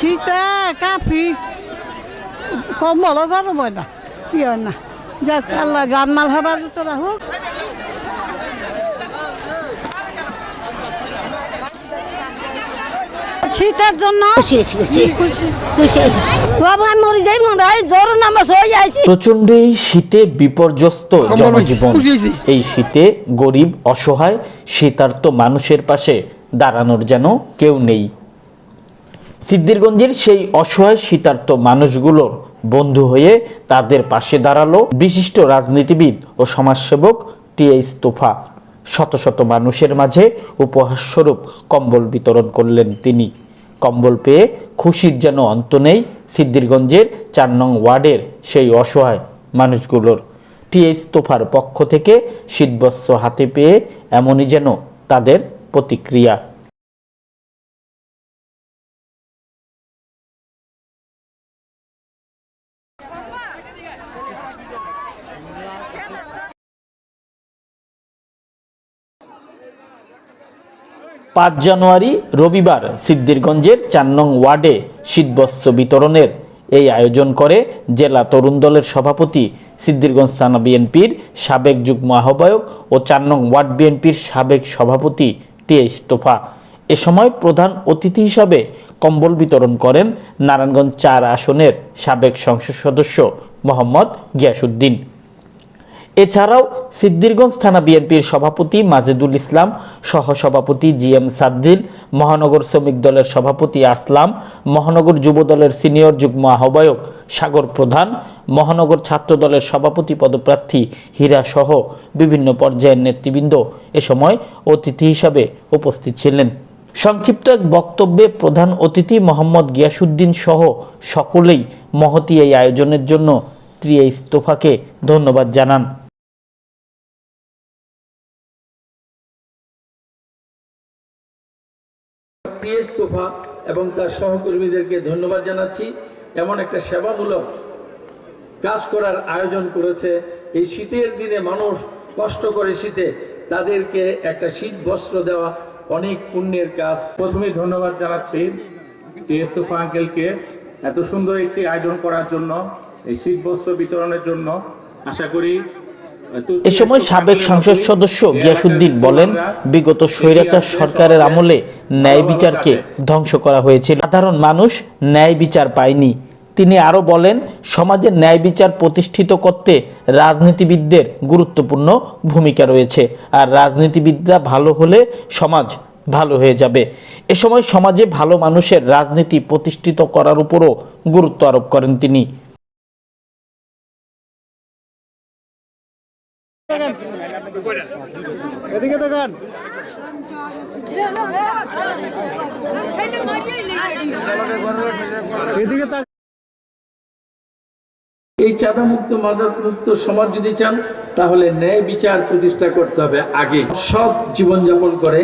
শীতে কাফি কম্বল গরম হয় না হয় না। যাক আল্লাহ হবার শীতের জন্য মনে হয় হয়ে যাইছি। প্রচণ্ড এই শীতে বিপর্যস্ত জনজীবন। এই শীতে গরিব অসহায় শীতার্ত মানুষের পাশে দাঁড়ানোর যেন কেউ নেই। সিদ্দিরগঞ্জের সেই অসহায় শীতার্ত মানুষগুলোর বন্ধু হয়ে তাদের পাশে দাঁড়াল বিশিষ্ট রাজনীতিবিদ ও সমাজসেবক টিএইচ তোফা। শত শত মানুষের মাঝে উপহারস্বরূপ কম্বল বিতরণ করলেন তিনি। কম্বল পেয়ে খুশির যেন অন্ত নেই সিদ্দিরগঞ্জের চার নং ওয়ার্ডের সেই অসহায় মানুষগুলোর। টিএইচ তোফার পক্ষ থেকে শীতবস্ত্র হাতে পেয়ে এমনই যেন তাদের প্রতিক্রিয়া। পাঁচ জানুয়ারি রবিবার সিদ্দিরগঞ্জের চার নং ওয়ার্ডে শীতবস্ত্র বিতরণের এই আয়োজন করে জেলা তরুণ দলের সভাপতি সিদ্দিরগঞ্জ থানা বিএনপির সাবেক যুগ্ম আহ্বায়ক ও চার নং ওয়ার্ড বিএনপির সাবেক সভাপতি টিএস তোফা। এ সময় প্রধান অতিথি হিসাবে কম্বল বিতরণ করেন নারায়ণগঞ্জ চার আসনের সাবেক সংসদ সদস্য মোহাম্মদ গিয়াসুদ্দিন এছাড়াও সিদ্দিরগঞ্জ থানা বিএনপির সভাপতি মাজেদুল ইসলাম, সহসভাপতি জি এম সাদ্দিল মহানগর শ্রমিক দলের সভাপতি আসলাম, মহানগর যুব দলের সিনিয়র যুগ্ম আহ্বায়ক সাগর প্রধান, মহানগর ছাত্র দলের সভাপতি পদপ্রার্থী হীরা সহ বিভিন্ন পর্যায়ের নেতৃবৃন্দ এ সময় অতিথি হিসাবে উপস্থিত ছিলেন। সংক্ষিপ্ত এক বক্তব্যে প্রধান অতিথি মোহাম্মদ গিয়াসুদ্দিন সহ সকলেই মহতি এই আয়োজনের জন্য ত্রিয়া ইস্তফাকে ধন্যবাদ জানান। পিএস তোফা এবং তার সহকর্মীদেরকে ধন্যবাদ জানাচ্ছি। এমন একটা সেবামূলক কাজ করার আয়োজন করেছে। এই শীতের দিনে মানুষ কষ্ট করে শীতে তাদেরকে একটা শীত বস্ত্র দেওয়া অনেক পুণ্যের কাজ। প্রথমে ধন্যবাদ জানাচ্ছি টিএস তোফা আঙ্কেলকে এত সুন্দর একটি আয়োজন করার জন্য, এই শীত বস্ত্র বিতরণের জন্য। আশা করি এ সময় সাবেক সংসদ সদস্য গিয়াসুদ্দিন বলেন, বিগত স্বৈরাচার সরকারের আমলে ন্যায় বিচারকে ধ্বংস করা হয়েছিল। সাধারণ মানুষ ন্যায় বিচার পায়নি। তিনি আরও বলেন সমাজের ন্যায় বিচার প্রতিষ্ঠিত করতে রাজনীতিবিদদের গুরুত্বপূর্ণ ভূমিকা রয়েছে। আর রাজনীতিবিদরা ভালো হলে সমাজ ভালো হয়ে যাবে। এ সময় সমাজে ভালো মানুষের রাজনীতি প্রতিষ্ঠিত করার উপরও গুরুত্ব আরোপ করেন তিনি। এই চাঁদা মুক্ত মাদক মুক্ত সমাজ যদি চান, তাহলে ন্যায় বিচার প্রতিষ্ঠা করতে হবে আগে। সৎ জীবনযাপন করে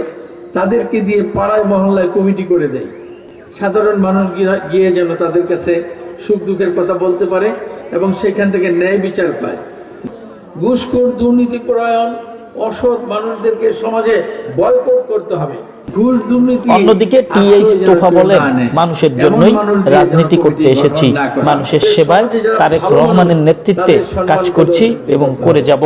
তাদেরকে দিয়ে পাড়ায় মহল্লায় কমিটি করে দেয়। সাধারণ মানুষ গিয়ে যেন তাদের কাছে সুখ দুঃখের কথা বলতে পারে এবং সেখান থেকে ন্যায় বিচার পায়। ঘুষখোর দুর্নীতি পরায়ণ অসৎ মানুষদেরকে সমাজে বয়কট করতে হবে। অন্যদিকে টিএইচ তোফা বলেন মানুষের জন্যই রাজনীতি করতে এসেছি। মানুষের সেবায় তারেক রহমানের নেতৃত্বে কাজ করছি এবং করে। যাব।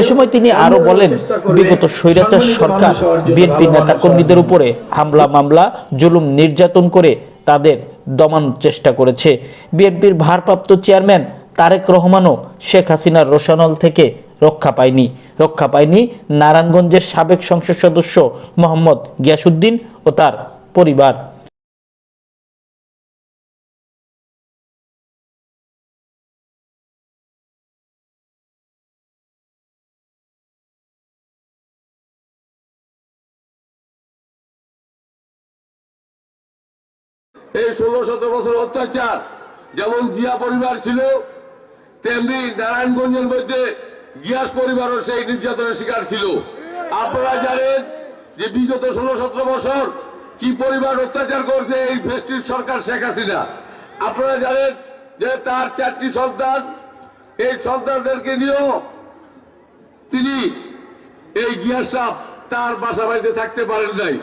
এ সময় তিনি আরও বলেন বিগত স্বৈরাচার সরকার বিএনপি নেতাকর্মীদের উপরে হামলা মামলা জুলুম নির্যাতন করে তাদের দমানোর চেষ্টা করেছে। বিএনপির ভারপ্রাপ্ত চেয়ারম্যান তারেক রহমানও শেখ হাসিনার রোশানল থেকে রক্ষা পায়নি। রক্ষা পায়নি নারায়ণগঞ্জের সাবেক সংসদ সদস্য মোহাম্মদ গিয়াসুদ্দিন ও তার পরিবার। এই ষোলো শত বছর অত্যাচার, যেমন জিয়া পরিবার ছিল তেমনি নারায়ণগঞ্জের মধ্যে গিয়াস পরিবারও সেই নির্যাতনের শিকার ছিল। আপনারা জানেন যে বিগত ষোলো সতেরো বছর কি পরিবার অত্যাচার করছে এই ফেস্টির সরকার শেখ হাসিনা। আপনারা জানেন যে তার চারটি সন্তান, এই সন্তানদেরকে নিয়েও তিনি এই গিয়াসটা তার বাসা বাড়িতে থাকতে পারেন নাই।